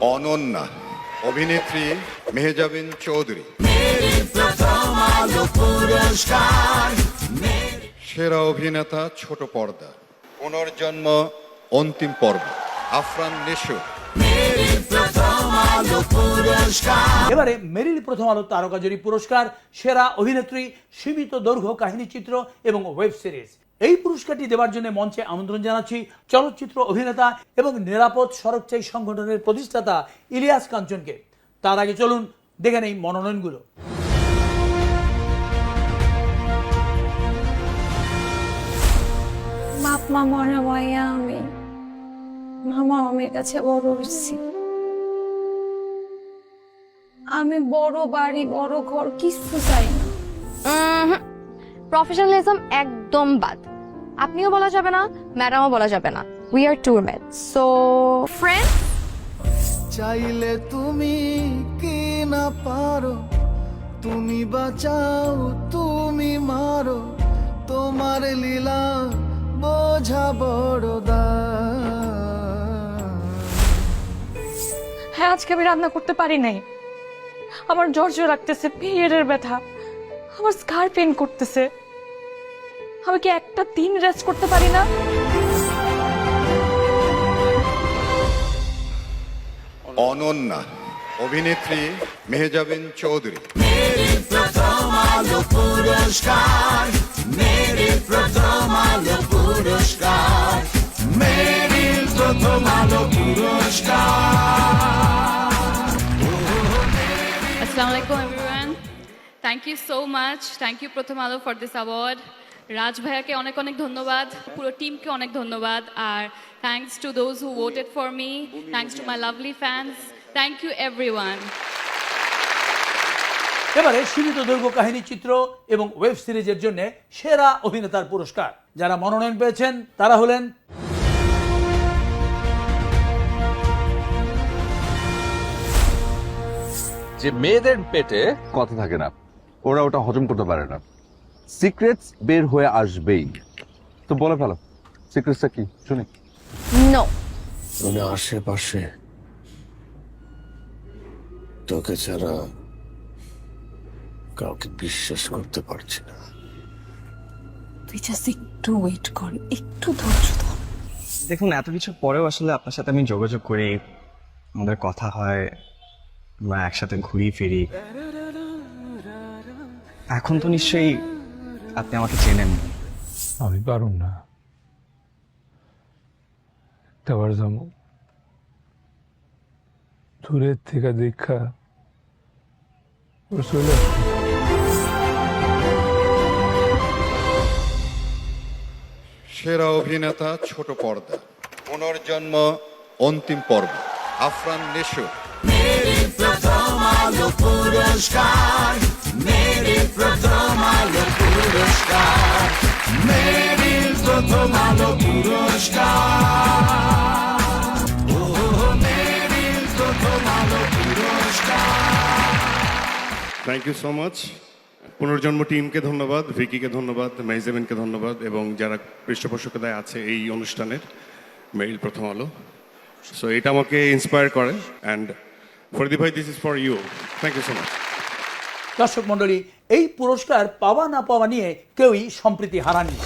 অনন্যা, অভিনেত্রী মেহজাবিন চৌধুরী। সেরা অভিনেতা ছোট পর্দা। পুনর্জন্ম অন্তিম পর্ব। আফরান নিশু এবারে মেরিল প্রথম আলো তারকা জুরি পুরস্কার, সেরা অভিনেত্রী, সীমিত দৈর্ঘ্য কাহিনী চিত্র এবং ওয়েব সিরিজ। পুরস্কারটি দেওয়ার জন্য মঞ্চে আমন্ত্রণ জানাচ্ছি চলচ্চিত্র অভিনেতা এবং নিরাপদ সড়কচাই সংগঠনের প্রতিষ্ঠাতা ইলিয়াস কাঞ্চনকে। তার আগে চলুন দেখে নেই মনোনয়নগুলো। বাপ মা মরা মাইয়া আমি। মামা মামির কাছে বড় হয়েছি। আমি বড় বাড়ি বড় ঘর কিছু চাই না। প্রফেশনালিজম একদম বাদ। আপনিও বলা যাবে না ম্যাডামও বলা যাবে না। We are tour mate so friend চাইলে তুমি কি না পারো? তুমি বাঁচাও তুমি মারো। তোমার লীলা বোঝা বড় হ্যাঁ আজকে আমি রান্না করতে পারি নাই। আমার জ্বর জ্বর রাখতেছে পিরিয়ডের ব্যথা। আমার স্কার পেন করতেছে। আমি কি একটা দিন রেস্ট করতে পারি না অনন্যা অভিনেত্রী Mehjabin Chowdhury Assalamu alaikum everyone. Thank you so much. Thank you প্রথম আলো ফর দিস অ্যাওয়ার্ড রাজ ভাইয়াকে অনেক অনেক ধন্যবাদ পুরো টিমকে অনেক ধন্যবাদ আর thanks to those who voted for me thanks to my lovely fans thank you everyone এবারে সীমিত দৈর্ঘ্য কাহিনী চিত্র এবং ওয়েব সিরিজের জন্য সেরা অভিনেতার পুরস্কার। যারা মনোনয়ন পেয়েছেন তারা হলেন যে মেয়েদের পেটে কথা থাকে না ওরা ওটা হজম করতে পারে না। সিক্রেটস বের হয়ে আসবেই। তো বলে ফেলো সিক্রেটসটা কি? শুনি। নো মানে আশেপাশে তোকে ছাড়া কাউকে বিশ্বাস করতে পারছি না। তুই জাস্ট একটু ওয়েট কর একটু ধৈর্য ধর। দেখুন এত কিছু পরেও আসলে আপনার সাথে আমি যোগাযোগ করি আমাদের কথা হয় আমরা একসাথে ঘুরি ফিরি এখন তো নিশ্চয়ই আপনি আমাকে চেনেন আমি পারুম না। একটাবার যাব। দূরের থেকে দেখা। ওর চলে সেরা অভিনেতা ছোট পর্দা। পুনর্জন্ম অন্তিম পর্ব। Afran Nishu. Thank you so much Punorjonmo টিমকে ধন্যবাদ ভিকিকে ধন্যবাদ মেহজেবিনকে ধন্যবাদ এবং যারা পৃষ্ঠপোষকতায় আছে এই অনুষ্ঠানের মেইল প্রথম আলো। সো এটা আমাকে ইন্সপায়ার করে অ্যান্ড ফরদি ভাই this is for you thank you so much দর্শক মণ্ডলী এই পুরস্কার পাওয়া না পাওয়া নিয়ে কেউই সম্প্রীতি হারানি